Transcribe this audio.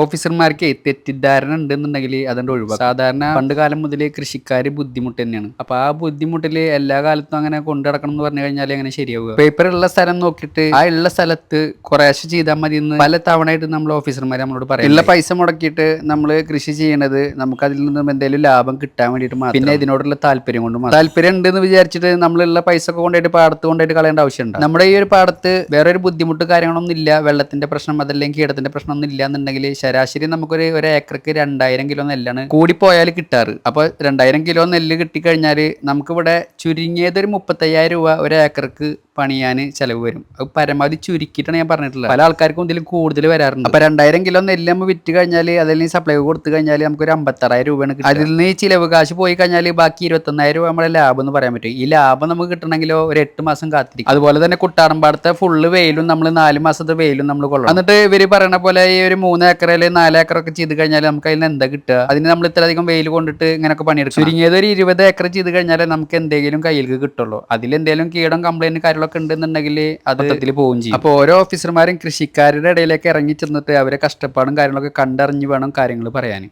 ഓഫീസർമാർക്ക് തെറ്റിദ്ധാരണ ഉണ്ടെന്നുണ്ടെങ്കിൽ അതുകൊണ്ട് ഒഴിവാക്കും. സാധാരണ പണ്ട് കാലം മുതലേ കൃഷിക്കാർ ബുദ്ധിമുട്ട് തന്നെയാണ്. അപ്പൊ ആ ബുദ്ധിമുട്ടിൽ എല്ലാ കാലത്തും അങ്ങനെ കൊണ്ടു നടക്കണം എന്ന് പറഞ്ഞു കഴിഞ്ഞാൽ അങ്ങനെ ശരിയാവുക? പേപ്പർ ഉള്ള സ്ഥലം നോക്കിയിട്ട് ആ ഉള്ള സ്ഥലത്ത് കുറേശ്ശെ ചെയ്താൽ മതി എന്ന് പല തവണയായിട്ട് നമ്മൾ ഓഫീസർമാർ നമ്മളോട് പറയും ഉള്ള പൈസ മുടക്കിയിട്ട് നമ്മൾ കൃഷി ചെയ്യണത് നമുക്ക് അതിൽ നിന്നും എന്തെങ്കിലും ലാഭം കിട്ടാൻ വേണ്ടിയിട്ട് മാത്രം. പിന്നെ ഇതിനോടുള്ള താല്പര്യം കൊണ്ട് താല്പര്യം ഉണ്ടെന്ന് വിചാരിച്ചിട്ട് നമ്മളുള്ള പൈസ ഒക്കെ കൊണ്ടായിട്ട് പാടത്ത് കൊണ്ടായിട്ട് കളയേണ്ട ആവശ്യമുണ്ട്? നമ്മുടെ ഈ ഒരു പാടത്ത് വേറൊരു ബുദ്ധിമുട്ട് കാര്യങ്ങളൊന്നും ഇല്ല. വെള്ളത്തിന്റെ പ്രശ്നം അതല്ലെങ്കിൽ കീടത്തിന്റെ പ്രശ്നം ഒന്നും ഇല്ല എന്നുണ്ടെങ്കിൽ ശരാശരി നമുക്കൊരു ഒരു ഏക്കർക്ക് രണ്ടായിരം കിലോ നെല്ലാണ് കൂടിപ്പോയാൽ കിട്ടാറ്. അപ്പോൾ രണ്ടായിരം കിലോ നെല്ല് കിട്ടിക്കഴിഞ്ഞാൽ നമുക്കിവിടെ ചുരുങ്ങിയത് ഒരു മുപ്പത്തയ്യായിരം രൂപ ഒരു ഏക്കർക്ക് പണിയാൻ ചിലവ് വരും. അത് പരമാവധി ചുരുക്കിയിട്ടാണ് ഞാൻ പറഞ്ഞിട്ടുള്ളത്. പല ആൾക്കാർക്കും ഇതിൽ കൂടുതൽ വരാറുണ്ട്. അപ്പൊ രണ്ടായിരം കിലോ നെല്ല് നമ്മൾ വിറ്റ് കഴിഞ്ഞാൽ അതിൽ സപ്ലൈ കൊടുത്തു കഴിഞ്ഞാൽ നമുക്ക് ഒരു അമ്പത്താറായിരം രൂപയാണ് അതിൽ നിന്ന് ചിലവ് കാശ് പോയി കഴിഞ്ഞാൽ ബാക്കി ഇരുപത്തൊന്നായിരം രൂപ നമ്മുടെ ലാഭം എന്ന് പറയാൻ പറ്റും. ഈ ലാഭം നമുക്ക് കിട്ടണമെങ്കിലോ ഒരു എട്ട് മാസം കാത്തിരിക്കും. അതുപോലെ തന്നെ കുട്ടാറമ്പാടത്തെ ഫുള്ള് വെയിലും നമ്മൾ നാല് മാസത്തെ വെയിലും നമ്മൾ കൊള്ളണം. എന്നിട്ട് ഇവർ പറയണ പോലെ ഈ ഒരു മൂന്ന് ഏക്കർ അല്ലെങ്കിൽ നാല് ഏക്കർ ഒക്കെ ചെയ്ത് കഴിഞ്ഞാൽ നമുക്ക് അതിൽ എന്താ കിട്ടുക? അതിന് നമ്മൾ ഇത്രയധികം വെയിൽ കൊണ്ടിട്ട് ഇങ്ങനെയൊക്കെ പണിയെടുക്കും ചുരുങ്ങിയത് ഒരു ഇരുപത് ഏക്കർ ചെയ്ത് കഴിഞ്ഞാൽ നമുക്ക് എന്തെങ്കിലും കയ്യിൽ കിട്ടുള്ളൂ. അതിൽ എന്തെങ്കിലും കീടം കംപ്ലൈന്റ് കാര്യങ്ങളൊക്കെ ഉണ്ടെന്നുണ്ടെങ്കിൽ അത് പോകും ചെയ്യും. അപ്പോൾ ഓരോ ഓഫീസർമാരും കൃഷിക്കാരുടെ ഇടയിലേക്ക് ഇറങ്ങി ചെന്നിട്ട് അവരെ കഷ്ടപ്പാടും കാര്യങ്ങളൊക്കെ കണ്ടറിഞ്ഞ് വേണം കാര്യങ്ങൾ പറയാൻ.